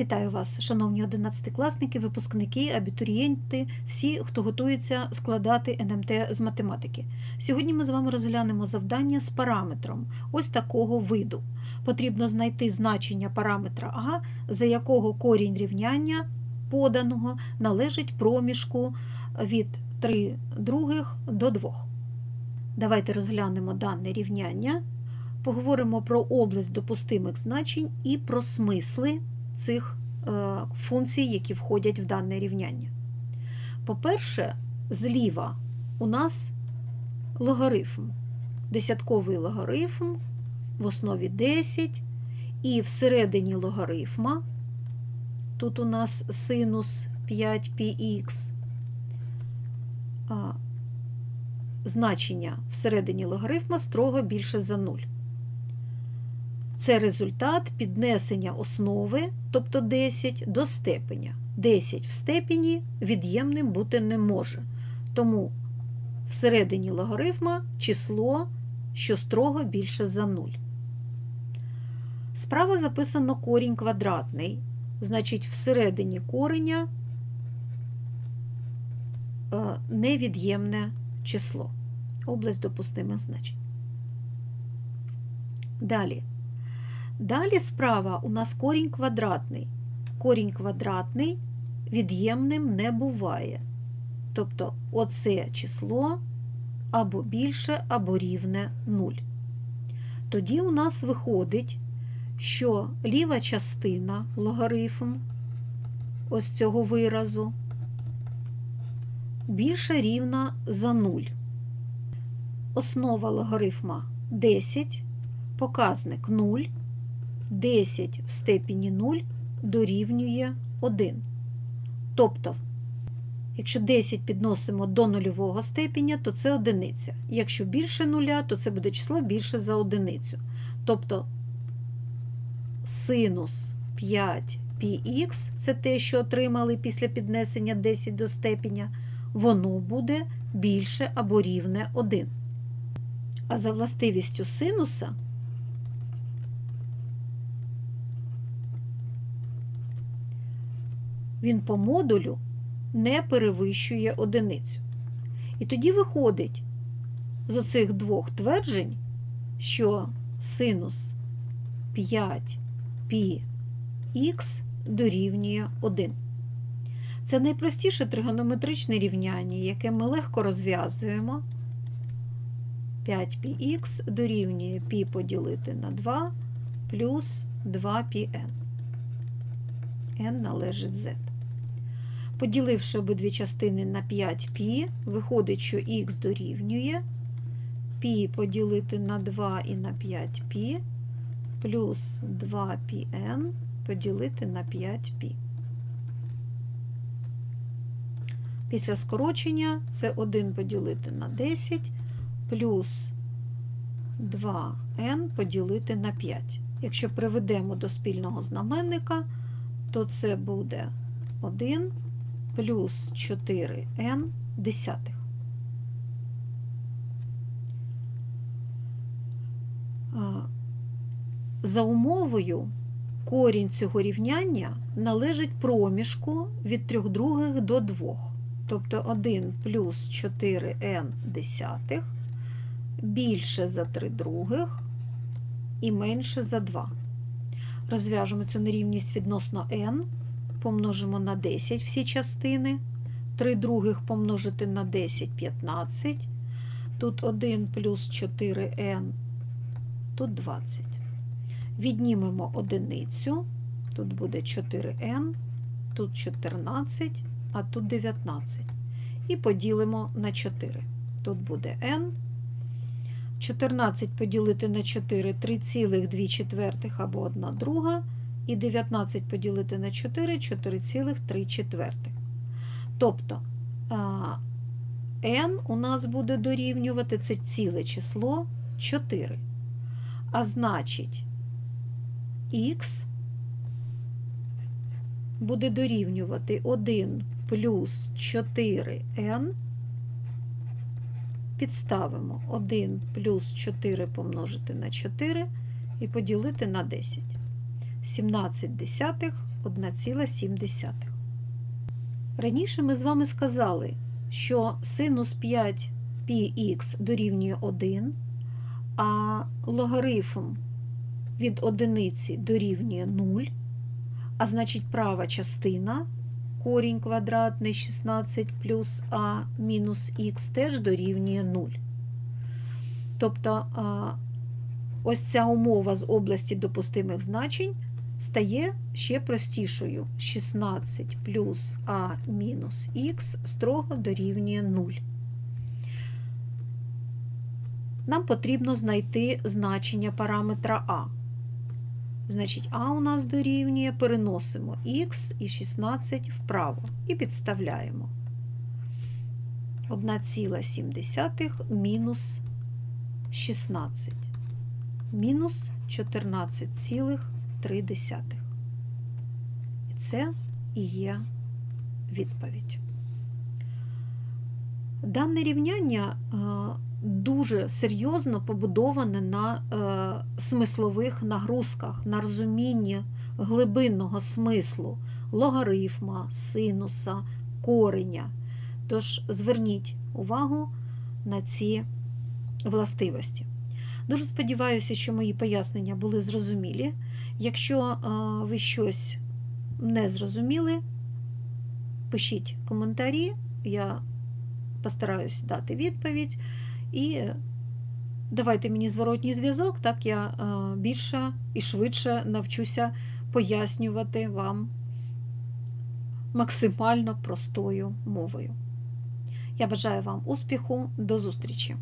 Вітаю вас, шановні одинадцятикласники, випускники, абітурієнти, всі, хто готується складати НМТ з математики. Сьогодні ми з вами розглянемо завдання з параметром ось такого виду. Потрібно знайти значення параметра А, за якого корінь рівняння поданого належить проміжку від 3 других до 2. Давайте розглянемо дане рівняння, поговоримо про область допустимих значень і про смисли цих е, функцій, які входять в дане рівняння. По-перше, зліва у нас логарифм, десятковий логарифм в основі 10, і всередині логарифма, тут у нас синус 5πx, значення всередині логарифма строго більше за 0. Це результат піднесення основи, тобто 10, до степеня. 10 в степені від'ємним бути не може. Тому всередині логарифма число, що строго більше за 0. Справа записано корінь квадратний, значить, всередині кореня е, невід'ємне число, область допустимих значень. Далі. Далі справа у нас корінь квадратний. Корінь квадратний від'ємним не буває. Тобто оце число або більше, або рівне 0. Тоді у нас виходить, що ліва частина логарифм ось цього виразу більше рівна за 0. Основа логарифма 10, показник 0. 10 в степені 0 дорівнює 1. Тобто, якщо 10 підносимо до нульового степеня, то це одиниця. Якщо більше нуля, то це буде число більше за одиницю. Тобто синус 5πx це те, що отримали після піднесення 10 до степеня, воно буде більше або рівне 1. А за властивістю синуса він по модулю не перевищує одиницю. І тоді виходить з оцих двох тверджень, що синус 5πx дорівнює 1. Це найпростіше тригонометричне рівняння, яке ми легко розв'язуємо. 5πx дорівнює π поділити на 2 плюс 2πn. n належить z. Поділивши обидві частини на 5π, виходить, що х дорівнює π поділити на 2 і на 5π плюс 2πn поділити на 5π. Після скорочення це 1 поділити на 10 плюс 2n поділити на 5. Якщо приведемо до спільного знаменника, то це буде 1 плюс 4n десятих. За умовою корінь цього рівняння належить проміжку від 3 других до 2. Тобто 1 плюс 4n десятих більше за 3 других і менше за 2. Розв'яжемо цю нерівність відносно n помножимо на 10 всі частини. 3 других помножити на 10 15. Тут 1 плюс 4n, тут 20. Віднімемо одиницю, тут буде 4n, тут 14, а тут 19. І поділимо на 4. Тут буде n. 14 поділити на 4 3,2 четвертих або 1 друга і 19 поділити на 4 4,3 четвертих. Тобто n у нас буде дорівнювати це ціле число 4. А значить, х буде дорівнювати 1 плюс 4n. Підставимо 1 плюс 4 помножити на 4 і поділити на 10. 17 десятих 1,7. Раніше ми з вами сказали, що синус 5 πx дорівнює 1, а логарифм від одиниці дорівнює 0, а значить права частина корінь квадратний 16 плюс а мінус х теж дорівнює 0. Тобто ось ця умова з області допустимих значень стає ще простішою. 16 плюс а мінус х строго дорівнює 0. Нам потрібно знайти значення параметра а. Значить, а у нас дорівнює, переносимо х і 16 вправо і підставляємо. 1,7 мінус 16. Мінус 14,3. І це і є відповідь. Дане рівняння е, дуже серйозно побудоване на е, смислових нагрузках, на розумінні глибинного смислу логарифма, синуса, кореня. Тож зверніть увагу на ці властивості. Дуже сподіваюся, що мої пояснення були зрозумілі. Якщо е, ви щось не зрозуміли, пишіть коментарі, я постараюсь дати відповідь. І давайте мені зворотній зв'язок, так я е, більше і швидше навчуся пояснювати вам максимально простою мовою. Я бажаю вам успіху, до зустрічі!